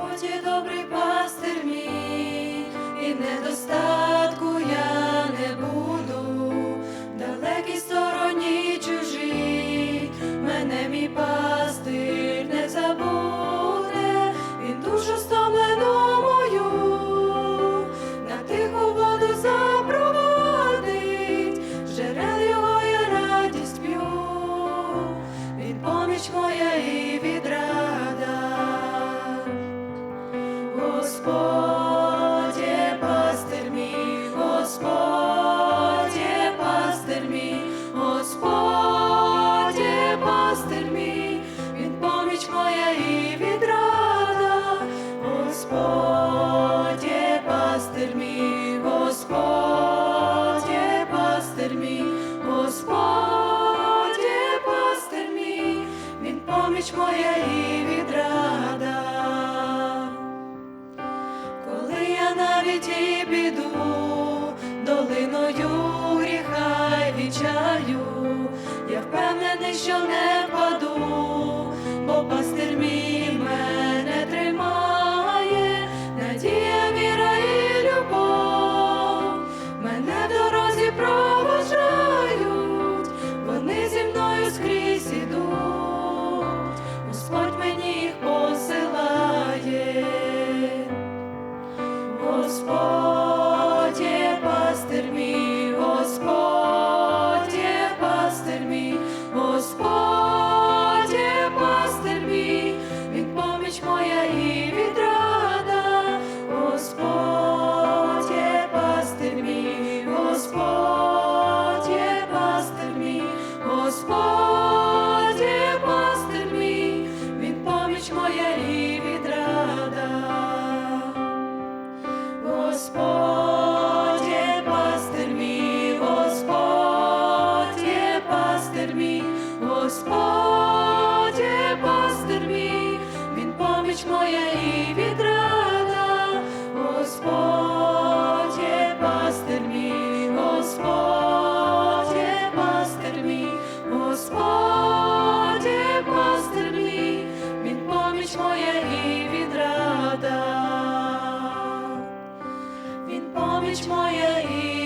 Господь є добрий пастир мій, і недостатку я не буду, далекі стороні чужі, мене мій пастир поміч моя і відрада. Коли я навіть і біду долиною гріха й відчаю, я впевнений, що не Поміч моя і відрада, він поміч моя і.